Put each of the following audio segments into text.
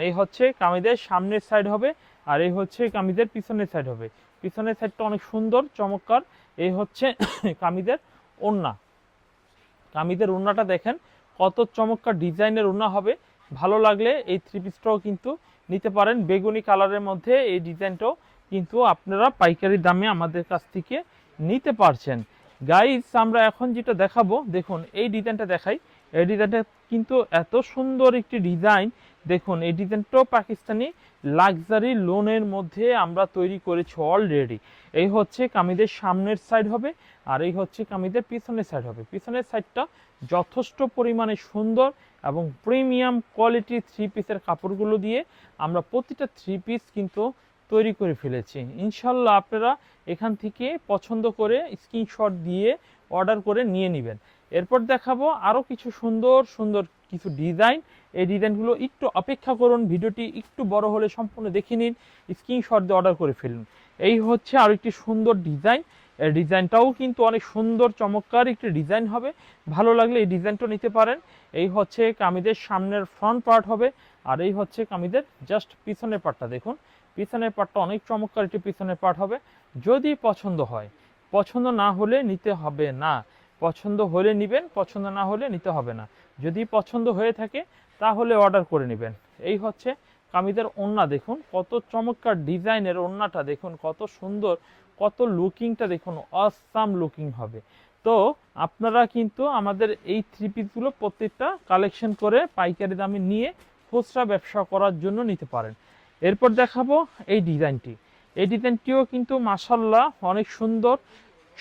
এই হচ্ছে কামিজের সামনের সাইড হবে, আর এই হচ্ছে কামিজের পিছনের সাইড হবে। পিছনের সাইডটা অনেক সুন্দর, চমৎকার। এই হচ্ছে কামিজের ওড়না। কামিজের ওড়নাটা দেখেন, কত চমৎকার ডিজাইনের ওড়না হবে। ভালো লাগলে এই থ্রি পিসটাও কিন্তু নিতে পারেন। বেগুনি কালারের মধ্যে এই ডিজাইনটাও কিন্তু আপনারা পাইকারি দামে আমাদের কাছ থেকে নিতে পারছেন। গাইস আমরা এখন যেটা দেখাবো, দেখুন, এই ডিজাইনটা দেখাই। এই ডিজাইনটা কিন্তু এত সুন্দর একটি ডিজাইন দেখুন, এই ডিজাইনটাও পাকিস্তানি লাক্সারি লোনের মধ্যে আমরা তৈরি করেছি অলরেডি এই হচ্ছে কামিদের সামনের সাইড হবে, আর এই হচ্ছে কামিদের পিছনের সাইড হবে। পিছনের সাইডটা যথেষ্ট পরিমাণে সুন্দর এবং প্রিমিয়াম কোয়ালিটি থ্রি পিসের কাপড়গুলো দিয়ে আমরা প্রতিটা থ্রি পিস কিন্তু তৈরি করে ফেলেছি। ইনশাল্লাহ আপনারা এখান থেকে পছন্দ করে স্ক্রিনশট দিয়ে অর্ডার করে নিয়ে নেবেন। এরপর দেখাবো আরও কিছু সুন্দর সুন্দর কিছু ডিজাইন এই ডিজাইনগুলো একটু অপেক্ষা করুন, ভিডিওটি একটু বড় হলে সম্পূর্ণ দেখে নিন স্ক্রিনশট দিয়ে অর্ডার করে ফেলুন। এই হচ্ছে আরও একটি সুন্দর ডিজাইন এই ডিজাইনটাও কিন্তু অনেক সুন্দর, চমৎকার একটি ডিজাইন হবে। ভালো লাগলে এই ডিজাইনটা নিতে পারেন। এই হচ্ছে কামিজের সামনের ফ্রন্ট পার্ট হবে, আর এই হচ্ছে কামিজের জাস্ট পিছনের পার্টটা দেখুন। পিছনের পার্টটা অনেক চমৎকার একটি পিছনের পার্ট হবে। যদি পছন্দ হয়, পছন্দ না হলে নিতে হবে না। পছন্দ হলে নেবেন, পছন্দ না হলে নিতে হবে না। যদি পছন্দ হয়ে থাকে, তাহলে অর্ডার করে নেবেন। এই হচ্ছে কামিজের ওন্না দেখুন, কত চমৎকার ডিজাইনের ওন্নাটা দেখুন, কত সুন্দর, কত লুকিংটা দেখুন, অসাম লুকিং হবে। তো আপনারা কিন্তু আমাদের এই থ্রি পিসগুলো প্রত্যেকটা কালেকশন করে পাইকারি দামে নিয়ে খুচরা ব্যবসা করার জন্য নিতে পারেন। এরপর দেখাবো এই ডিজাইনটি। এই ডিজাইনটিও কিন্তু মাসাল্লাহ অনেক সুন্দর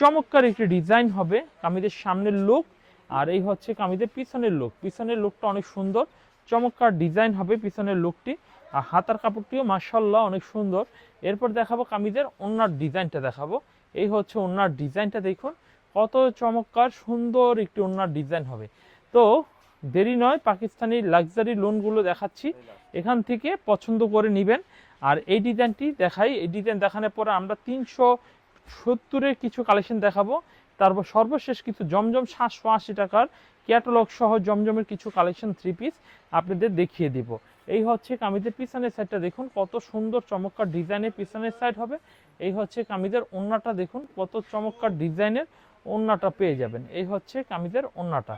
চমৎকার একটি ডিজাইন হবে কামিজের সামনের লুক আর এই হচ্ছে কামিজের পিছনের লুক পিছনের লুকটা অনেক সুন্দর, চমৎকার ডিজাইন হবে পিছনের লুকটি আর হাতার কাপড়টিও মাসাল্লাহ অনেক সুন্দর। এরপর দেখাবো কামিজের ওনার ডিজাইনটা দেখাবো। এই হচ্ছে ওনার ডিজাইনটা দেখুন, কত চমৎকার সুন্দর একটি ওনার ডিজাইন হবে। তো দেরি নয়, পাকিস্তানি লাক্সারি লোনগুলো দেখাচ্ছি। এখান থেকে পছন্দ করে নেবেন। আর এই ডিজাইনটি দেখাই, এই ডিজাইন দেখানোর পরে আমরা তিনশো সত্তরের কিছু কালেকশন দেখাবো। তারপর সর্বশেষ কিছু জমজম সাতশো আশি টাকার ক্যাটালগ সহ জমজমের কিছু কালেকশন থ্রি পিস আপনাদের দেখিয়ে দিব। এই হচ্ছে কামিজের পিছনের সাইডটা দেখুন, কত সুন্দর চমৎকার ডিজাইনের পিছনের সাইড হবে। এই হচ্ছে কামিজের ওন্নাটা দেখুন, কত চমৎকার ডিজাইনের ওন্নাটা পেয়ে যাবেন। এই হচ্ছে কামিজের ওন্নাটা